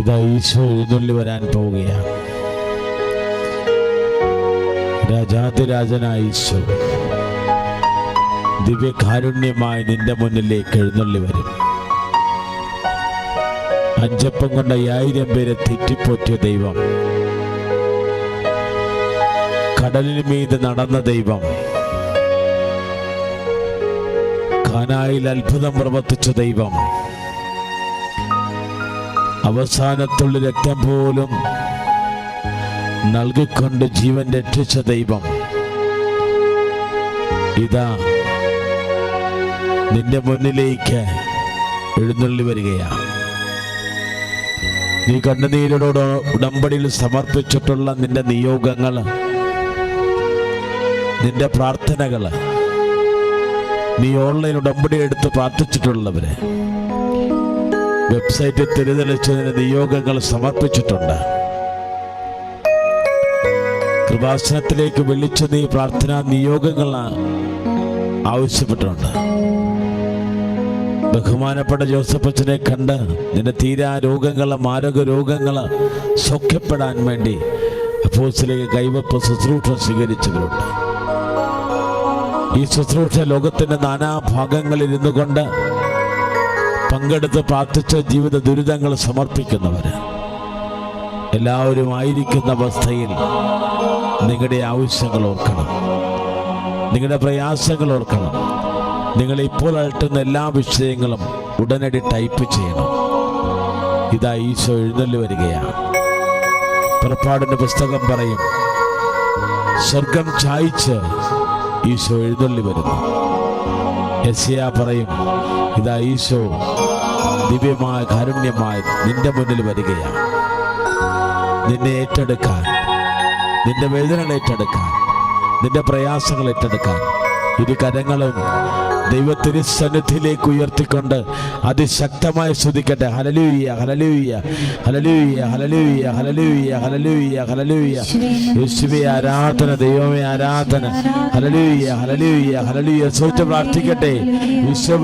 ഇതാ ഈശോ എഴുന്നള്ളി വരാൻ പോവുകയാണ്. രാജാതിരാജനായ ഈശോ ദിവ്യകാരുണ്യമായി നിന്റെ മുന്നിലേക്ക് എഴുന്നള്ളി വരും. അഞ്ചപ്പം കൊണ്ട അയ്യായിരം പേരെ തെറ്റിപ്പോറ്റിയ ദൈവം കടലിന് മീത് നടന്ന ദൈവം കാനായിൽ അത്ഭുതം പ്രവർത്തിച്ച ദൈവം അവസാനത്തുള്ള രക്തം പോലും നൽകിക്കൊണ്ട് ജീവൻ രക്ഷിച്ച ദൈവം. ഇതാ നിന്റെ മുന്നിലേക്ക് എഴുന്നള്ളി വരികയാണ്. നീ കണ്ണുനീരോട് ഉടമ്പടിയിൽ സമർപ്പിച്ചിട്ടുള്ള നിന്റെ നിയോഗങ്ങൾ നിന്റെ പ്രാർത്ഥനകൾ നീ ഓൺലൈൻ ഉടമ്പടി എടുത്ത് പ്രാർത്ഥിച്ചിട്ടുള്ളവര് വെബ്സൈറ്റിൽ തിരിതെളിച്ചതിന് നിയോഗങ്ങൾ സമർപ്പിച്ചിട്ടുണ്ട്. കൃപാസനത്തിലേക്ക് വിളിച്ച നീ പ്രാർത്ഥനാ നിയോഗങ്ങൾ ആവശ്യപ്പെട്ടിട്ടുണ്ട്. ബഹുമാനപ്പെട്ട ജോസഫ് അച്ഛനെ കണ്ട് നിന്റെ തീരാ രോഗങ്ങൾ മാരക രോഗങ്ങൾ സൗഖ്യപ്പെടാൻ വേണ്ടി അപ്പോസിലേക്ക് കൈവപ്പ് ശുശ്രൂഷ സ്വീകരിച്ചവരുണ്ട്. ഈ ശുശ്രൂഷ ലോകത്തിന്റെ നാനാഭാഗങ്ങളിൽ ഇരുന്നു കൊണ്ട് പങ്കെടുത്ത് പ്രാർത്ഥിച്ച ജീവിത ദുരിതങ്ങൾ സമർപ്പിക്കുന്നവർ എല്ലാവരും ആയിരിക്കുന്ന അവസ്ഥയിൽ നിങ്ങളുടെ ആവശ്യങ്ങൾ ഓർക്കണം. നിങ്ങളുടെ പ്രയാസങ്ങൾ ഓർക്കണം. നിങ്ങൾ ഇപ്പോൾ അലട്ടുന്ന എല്ലാ വിഷയങ്ങളും ഉടനടി ടൈപ്പ് ചെയ്യണം. ഇതാ ഈശോ എഴുന്നള്ളി വരികയാണ്. പുറപ്പാടിന്റെ പുസ്തകം പറയും സ്വർഗം ചായ്ച്ച് ഈശോ എഴുന്നള്ളി വരുന്നു. യസിയ പറയും ഇതാ ഈശോ ദിവ്യമായ കാരുണ്യമായി നിന്റെ മുന്നിൽ വരികയാണ്. നിന്നെ ഏറ്റെടുക്കാൻ നിന്റെ വേദന ഏറ്റെടുക്കാൻ നിന്റെ പ്രയാസങ്ങൾ ഏറ്റെടുക്കാൻ ഇരു കരങ്ങളും ദൈവത്തിന് സന്നിധിയിലേക്ക് ഉയർത്തിക്കൊണ്ട് അതിശക്തമായി സ്തുതിക്കട്ടെ ഹലലൂയ ഹലലൂയ ഹലലൂയ ഹലലൂയ ഹലലൂയ ഹലലൂയ ഹലലൂയ യേശുവേ ആരാധന ദൈവമേ ആരാധന ഹലലൂയ ഹലലൂയ ഹലലൂയ സ്തുതി പ്രാർത്ഥിക്കട്ടെ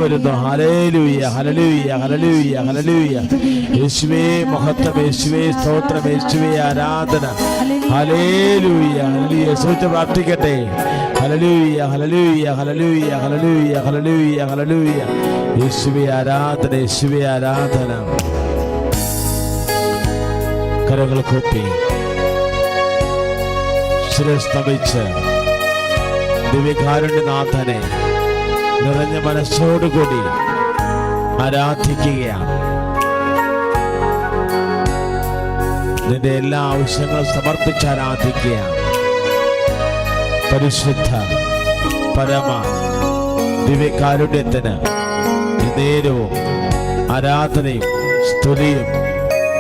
വരുന്നു ഹലലൂയ്യ ഹലലൂയ ഹലലൂയ ഹലലൂയ യേശുവേ മഹത്വം യേശുവേ സ്തോത്രം യേശുവേ ആരാധന ഹലേലൂയ ഹലലൂയ സ്തുതി പ്രാർത്ഥിക്കട്ടെ ഹലലൂയ ഹലലൂയ ഹലലൂയ ഹലലൂയ ഹലലൂയ ഹലലൂയ യേശുവേ ആരാധന യേശുവേ ആരാധന. കരങ്ങൾ കൂപ്പി. ശിരസ്തമിച്ച് ദിവ്യകാരുണ്യനാഥനെ നിറഞ്ഞ മനസ്സോടുകൂടി ആരാധിക്കുകയാണ്. നിന്റെ എല്ലാ ആവശ്യങ്ങളും സമർപ്പിച്ച് ആരാധിക്കുകയാണ്. പരിശുദ്ധ പരമ ദിവ്യകാരുണ്യത്തിന് നേരവും ആരാധനയും സ്തുതിയും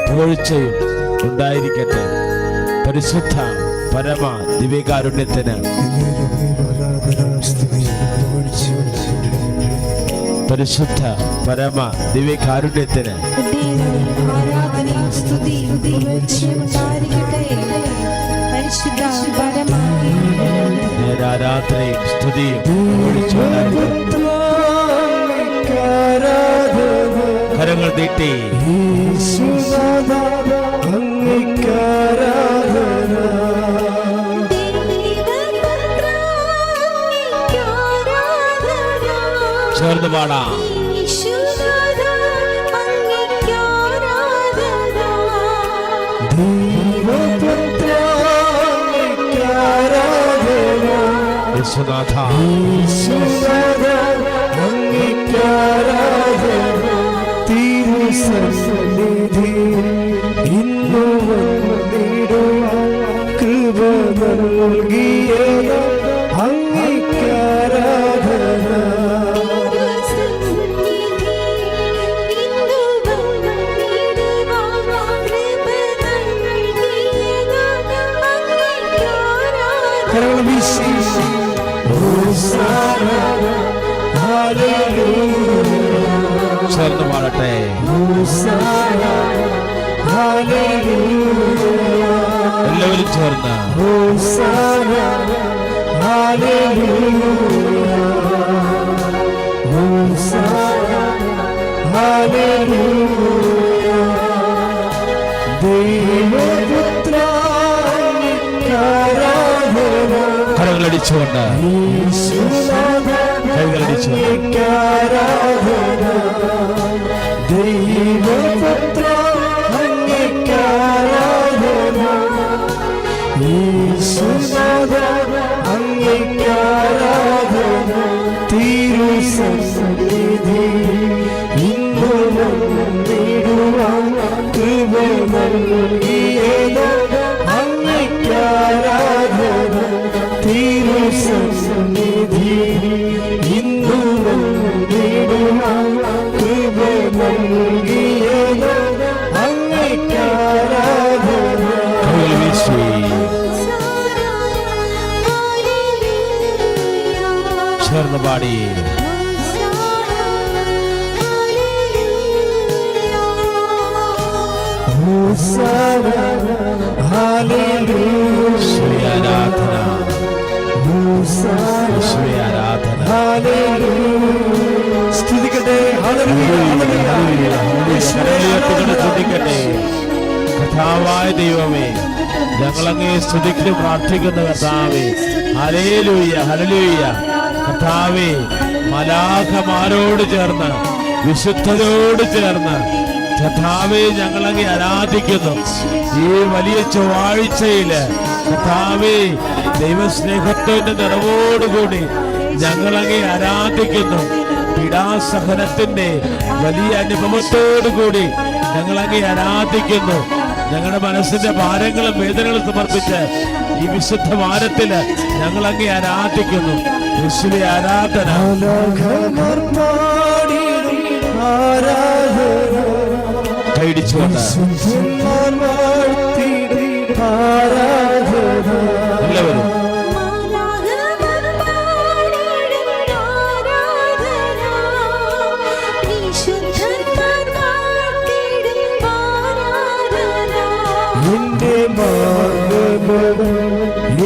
പുകഴ്ചയും ഉണ്ടായിരിക്കട്ടെ. പരിശുദ്ധ പരമ ദിവ്യകാരുണ്യത്തിന് പരിശുദ്ധ പരമ ദിവ്യകാരുണ്യത്തിന് ആരാധനയും സ്തുതിയും പുകഴ്ചയും ചേർന്ന് പാടാം. പരമായ നേരാരാധനയും സ്തുതിയും പുകഴ്ചയും ഉണ്ടായിരിക്കട്ടെ. കരങ്ങൾ നീട്ടി ചേർന്ന് പാടാം ചേർന്ന് പാടട്ടെ എല്ലാവരും ചേർന്ന്. കരങ്ങളടിച്ചുകൊണ്ട്. കൈകളടിച്ചുകൊണ്ട്. Thank you. സ്തുതിക്കട്ടെ കഥാവായ ദൈവമേ ഞങ്ങളങ്ങേ സ്തുതിക്ക് പ്രാർത്ഥിക്കുന്ന കർത്താവേ. ഹലേലൂയ ഹലലൂയ കർത്താവേ മലാഖമാരോട് ചേർന്ന് വിശുദ്ധരോട് ചേർന്ന് കഥാവെ ഞങ്ങളങ്ങി ആരാധിക്കുന്നു. ഈ വലിയ ചൊവ്വാഴ്ചയിൽ കഥാവെ ദൈവസ്നേഹത്തിന്റെ നിറവോടുകൂടി ഞങ്ങളങ്ങി ആരാധിക്കുന്നു. പീഡാസഹനത്തിന്റെ വലിയ അനുഭവത്തോടു കൂടി ഞങ്ങൾ ഞങ്ങളങ്ങേ ആരാധിക്കുന്നു. ഞങ്ങളുടെ മനസ്സിന്റെ ഭാരങ്ങളും വേദനകളും സമർപ്പിച്ച് ഈ വിശുദ്ധ വാരത്തിൽ ഞങ്ങളങ്ങേ ആരാധിക്കുന്നു. യേശുവെ ആരാധന. കൈടിച്ചുകൊണ്ട് ആരാധന.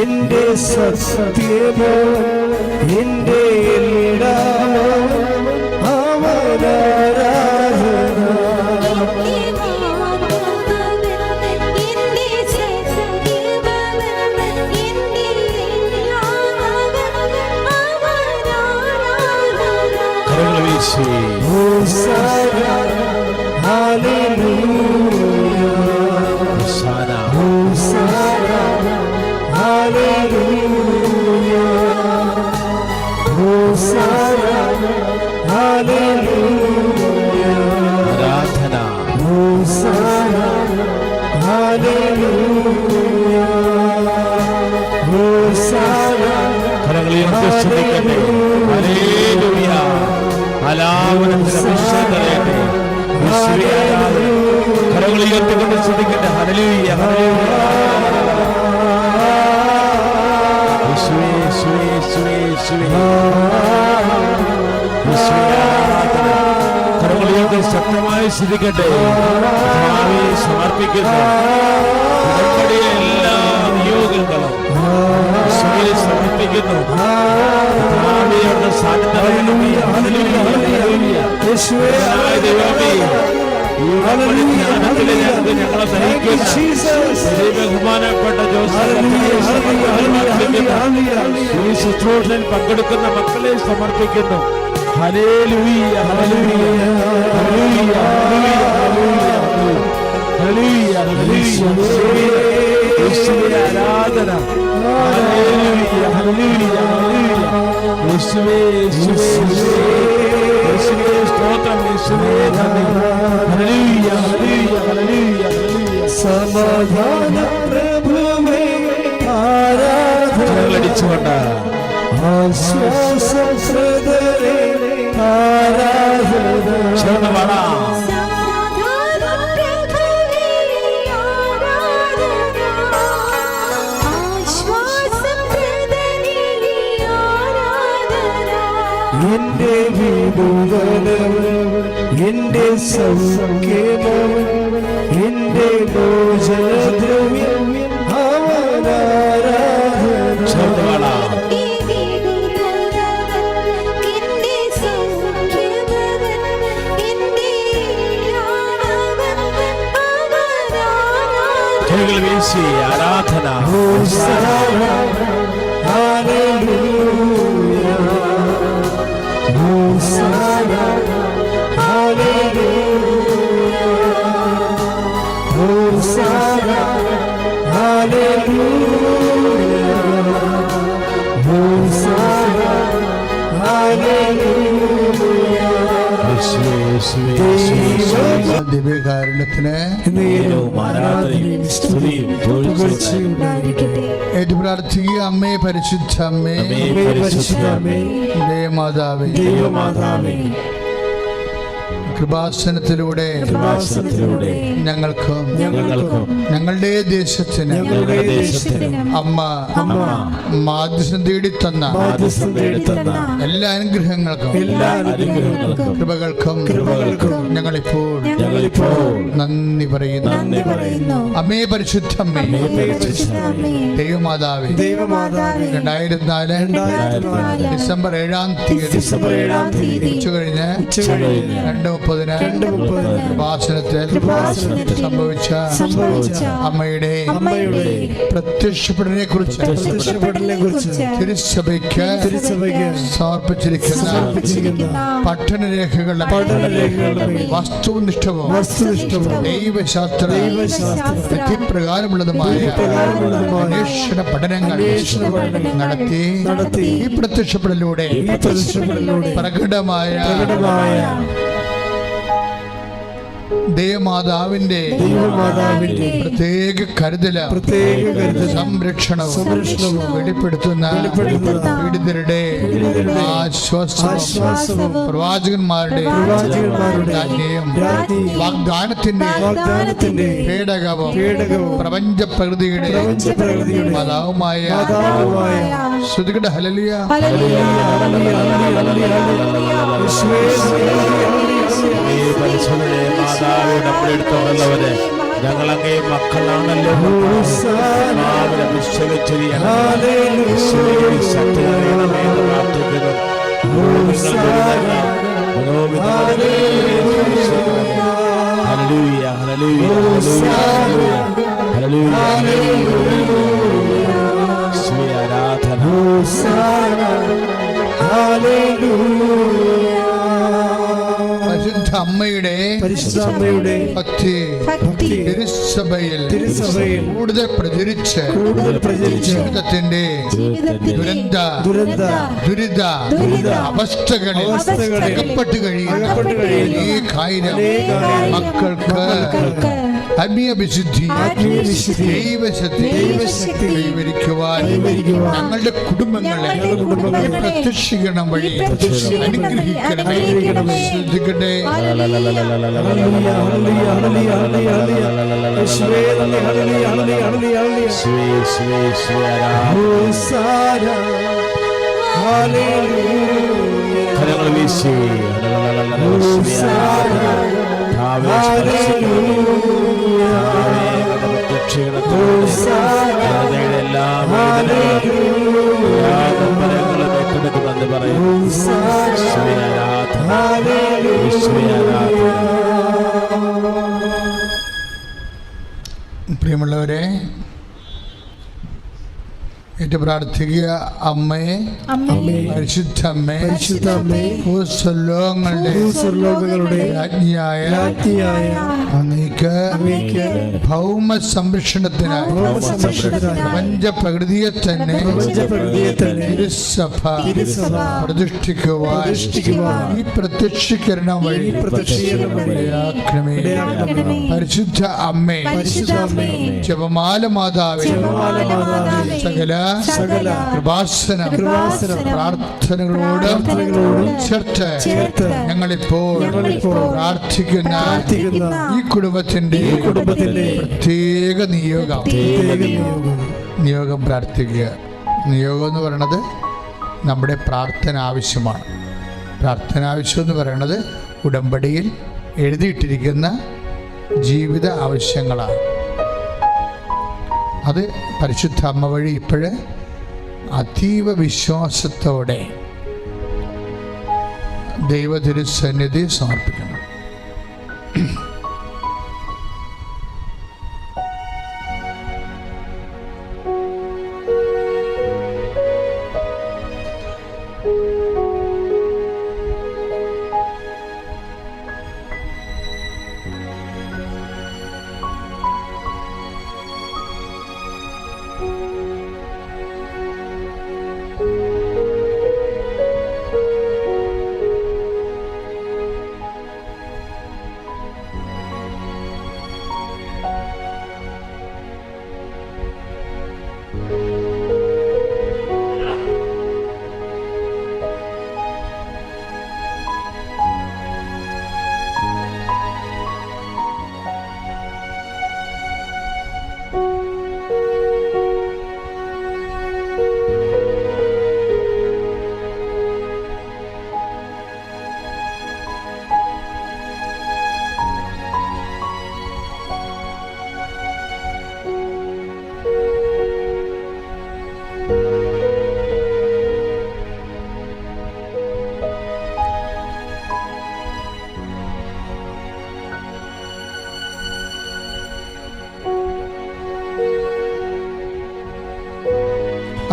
എന്റെ സത്യമോ എന്റെ എല്ലാമോ ഹോസാന കരങ്ങൾ ഉയർത്തി സ്തുതിക്കട്ടെ ഹല്ലേലൂയ ആലാപനത്തിന് അഭിഷേകം നിറയട്ടെ യേശുവേ ആരാധന കരങ്ങൾ ഉയർത്തിക്കൊണ്ട് സ്തുതിക്കട്ടെ കരങ്ങൾ ഉയർത്തി ശക്തമായി സ്തുതിക്കട്ടെ കർത്താവേ സമർപ്പിക്കുന്നു ഉടമ്പടിയിലെ എല്ലാ നിയോഗങ്ങളും യേശുവേ സമർപ്പിക്കുന്നു. കർത്താവേ, സാന്നിധ്യം ഹല്ലേലൂയ, ഹല്ലേലൂയ. യേശുവേ. കർത്താവായ ദൈവമേ, ഈ ഉടമ്പടി ധ്യാനത്തിലെ ഞങ്ങൾക്ക് ഞങ്ങളെ നയിക്കുന്ന ശ്രീ ബഹുമാനപ്പെട്ട ജോസഫ് ഈ ശുശ്രൂഷയിൽ പങ്കെടുക്കുന്ന മക്കളെ സമർപ്പിക്കുന്നു. ആരാധന. സമാധാന പ്രഭുവേ ആരാധന ആശ്വാസം പാടാം എന്റെ വിടുതലവൻ എന്റെ സൗഖ്യമവൻ എന്റെ ഭോജനദ്രവ്യം അവനാരാധന ചേർന്ന് പാടാം കരങ്ങൾ ദിവ്യകാരുണ്യത്തിന് ഏറ്റു പ്രാർത്ഥിക്കുക. അമ്മേ പരിശുദ്ധ അമ്മേ. ദേവമാതാവേ. ദൈവമാതാവേ. കൃപാസനത്തിലൂടെ ഞങ്ങൾക്കും ഞങ്ങളുടെ ദേശത്തിന് അമ്മ മാധ്യസ്ഥം തേടി തന്ന എല്ലാ അനുഗ്രഹങ്ങൾക്കും കൃപകൾക്കും ഞങ്ങളിപ്പോൾ നന്ദി പറയുന്നു. അമ്മേ പരിശുദ്ധമ്മേ പരിശുദ്ധമേ, ദൈവമാതാവേ രണ്ടായിരത്തി നാല് ഡിസംബർ ഏഴാം തീയതി ഉച്ച കഴിഞ്ഞ് ഉച്ചകഴിഞ്ഞ് രണ്ട് മുപ്പതിന് കൃപാസനത്തിൽ സംഭവിച്ച അമ്മയുടെ പ്രത്യക്ഷപ്പെടലിനെ കുറിച്ച് തിരുസഭയ്ക്ക് സമർപ്പിച്ചിരിക്കുന്ന പഠനരേഖകളുടെ വസ്തുനിഷ്ഠവും ദൈവശാസ്ത്ര വിധിപ്രകാരമുള്ളതുമായ അന്വേഷണ പഠനങ്ങൾ നടത്തി ഈ പ്രത്യക്ഷപ്പെടലിലൂടെ പ്രകടമായ ദേവമാതാവിന്റെ ദൈവമാതാവിന്റെ പ്രത്യേക കരുതല പ്രത്യേക കരുതൽ സംരക്ഷണവും സംരക്ഷണവും വെളിപ്പെടുത്തുന്ന പീഡിതരുടെ ആശ്വാസവും പ്രവാചകന്മാരുടെ രാജ്ഞിയും വാഗ്ദാനത്തിന്റെ വാഗ്ദാനത്തിന്റെ പേടകവും പേടകവും പ്രപഞ്ച പ്രകൃതിയുടെ പ്രപഞ്ചപ്രകൃതിയുടെ മാതാവുമായ ശ്രുതികട ഹലലിയ ഹല്ലേലൂയ, ഈ പരിശുദ്ധനെ മാതാവ് നമ്മുടെ അടുത്തുള്ളവരെ ഞങ്ങൾ അങ്ങേ മക്കളാണല്ലോ മാവിനെ നിശ്ചയിച്ചിരിക്കണം. ശക്തി അറിയണമേ എന്ന് പ്രാർത്ഥിക്കുന്നു. Hallelujah. Hallelujah. Hallelujah. Hallelujah. Shri ആരാധന പരിശുദ്ധ അമ്മയുടെ പരിശുദ്ധ അമ്മയുടെ ഭക്തി ഭക്തി തിരുസഭയിൽ തിരുസഭയിൽ കൂടുതൽ പ്രചരിച്ച് കൂടുതൽ പ്രചരിച്ച് ജീവിതത്തിന്റെ ദുരന്ത ദുരന്ത ദുരിത ദുരിത അവസ്ഥകളിൽ അകപ്പെട്ട് കഴിയും ഈ മക്കൾക്ക് മക്കൾക്ക് ആത്മീയ വിശുദ്ധി ദൈവശക്തി കൈവരിക്കുവാൻ ഞങ്ങളുടെ കുടുംബങ്ങളെ ഞങ്ങളുടെ കുടുംബങ്ങളെ പ്രത്യക്ഷീകരണം വഴി അനുഗ്രഹിക്കണം. ശ്രദ്ധിക്കട്ടെ ഹല്ലേലൂയ. യേശുവേ, നന്ദി, ഏറ്റെടുക്കുമെന്ന് പ്രിയമുള്ളവരെ ഏറ്റു പ്രാർത്ഥിക്കുക അമ്മയെ പരിശുദ്ധമ്മേ ഭൂസ്വലോകങ്ങളുടെ രാജ്ഞിയായ അങ്ങേക്ക് ഭൗമ സംരക്ഷണത്തിനായി പ്രപഞ്ച പ്രകൃതിയെ തന്നെ തിരുസഭ പ്രതിഷ്ഠിക്കുവാൻ ഈ പ്രത്യക്ഷീകരണം വഴി. പരിശുദ്ധ അമ്മേ ജപമാല മാതാവേ, സകല സകല കൃപാസന പ്രാർത്ഥനകളോട് ചേർത്ത് ഞങ്ങളിപ്പോൾ പ്രാർത്ഥിക്കുന്ന ഈ കുടുംബത്തിന്റെ കുടുംബത്തിന്റെ പ്രത്യേക നിയോഗം. പ്രത്യേക നിയോഗം. നിയോഗം പ്രാർത്ഥിക്കുക. നിയോഗം എന്ന് പറയുന്നത് നമ്മുടെ പ്രാർത്ഥന ആവശ്യമാണ്. പ്രാർത്ഥന ആവശ്യം എന്ന് പറയുന്നത് ഉടമ്പടിയിൽ എഴുതിയിട്ടിരിക്കുന്ന ജീവിത ആവശ്യങ്ങളാണ്. അത് പരിശുദ്ധ അമ്മ വഴി ഇപ്പോഴ് അതീവ വിശ്വാസത്തോടെ ദൈവതിരുസന്നിധി സമർപ്പിക്കണം.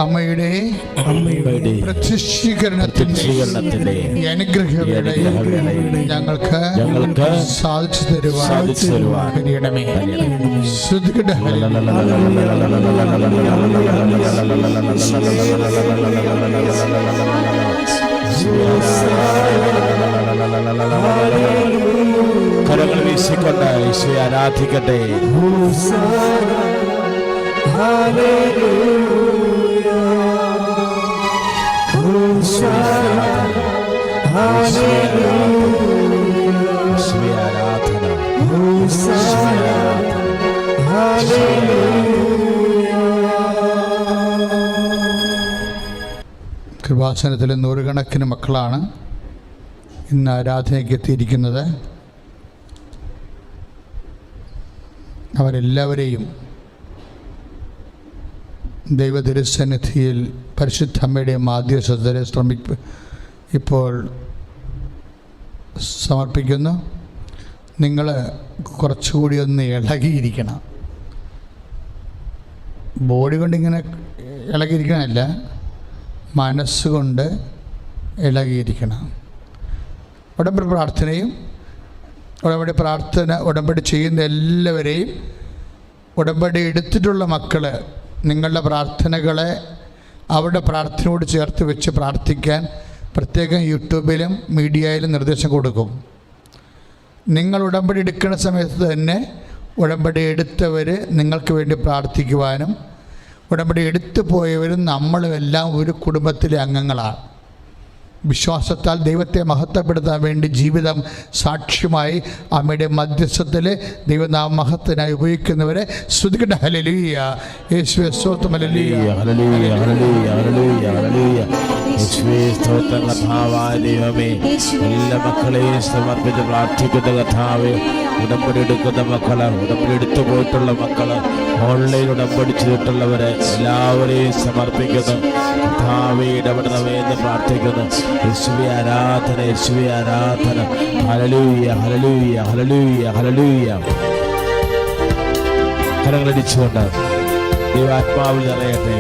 അമ്മയുടെ പ്രത്യക്ഷീകരണത്തിന്റെ ഞങ്ങൾക്ക് ഞങ്ങൾക്ക് സാധിച്ചു തരുവാൻ സാധിച്ചു തരുവാൻ കഴിയണമേ കഴിയണമേ. കരങ്ങൾ വീശിക്കൊണ്ട് ഈശോയെ ആരാധിക്കട്ടെ ആരാധന കൃപാസനത്തിൽ നൂറുകണക്കിന് മക്കളാണ് ഇന്ന് ആരാധനയ്ക്ക് എത്തിയിരിക്കുന്നത് അവരെല്ലാവരെയും ദൈവതിരുസന്നിധിയിൽ പരിശുദ്ധമ്മയുടെ മാധ്യസ്ഥരെ ശ്രമി ഇപ്പോൾ സമർപ്പിക്കുന്നു. നിങ്ങൾ കുറച്ചുകൂടി ഒന്ന് ഇളകിയിരിക്കണം. ബോഡി കൊണ്ടിങ്ങനെ ഇളകിയിരിക്കണമല്ല മനസ്സുകൊണ്ട് ഇളകിയിരിക്കണം. ഉടമ്പടി പ്രാർത്ഥനയും ഉടമ്പടി പ്രാർത്ഥന ഉടമ്പടി ചെയ്യുന്ന എല്ലാവരെയും ഉടമ്പടി എടുത്തിട്ടുള്ള മക്കൾ നിങ്ങളുടെ പ്രാർത്ഥനകളെ അവരുടെ പ്രാർത്ഥനയോട് ചേർത്ത് വെച്ച് പ്രാർത്ഥിക്കാൻ പ്രത്യേകം യൂട്യൂബിലും മീഡിയയിലും നിർദ്ദേശം കൊടുക്കും. നിങ്ങൾ ഉടമ്പടി എടുക്കുന്ന സമയത്ത് തന്നെ ഉടമ്പടി എടുത്തവർ നിങ്ങൾക്ക് വേണ്ടി പ്രാർത്ഥിക്കുവാനും ഉടമ്പടി എടുത്തു പോയവരും നമ്മളും എല്ലാം ഒരു കുടുംബത്തിലെ അംഗങ്ങളാണ്. വിശ്വാസത്താൽ ദൈവത്തെ മഹത്വപ്പെടുത്താൻ വേണ്ടി ജീവിതം സാക്ഷ്യമായി അമ്മയുടെ മധ്യസ്ഥത്തിൽ ദൈവനാമ മഹത്വനായി ഉപയോഗിക്കുന്നവരെ ശ്രുതിക്കട്ടെ ഹലലീയ യേശുവെ സ്തോത്രം. ദൈവമേ ഉടമ്പടി എടുക്കുന്ന മക്കൾ ഉടമ്പടി എടുത്തു പോയിട്ടുള്ള മക്കൾ ഓൺലൈൻ ഉടമ്പടി ചെയ്തിട്ടുള്ളവരെ എല്ലാവരെയും സമർപ്പിക്കുന്നു. കഥാവേ ഇടപെടണമേ എന്ന് പ്രാർത്ഥിക്കുന്നു. യേശുവെ ആരാധന യേശുവെ ആരാധന. ഹലലൂയ ഹലലൂയ ഹലലൂയ ഹലലൂയ കരങ്ങളടിച്ചുകൊണ്ട് ദൈവാത്മാവിൽ നിറയട്ടെ.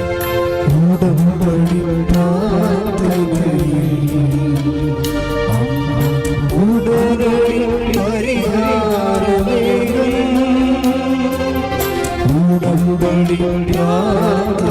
ഉടമ്പടി ഉടനടി പരിഹാരമേകും. ഉടമ്പടി പ്രാർത്ഥനയിൽ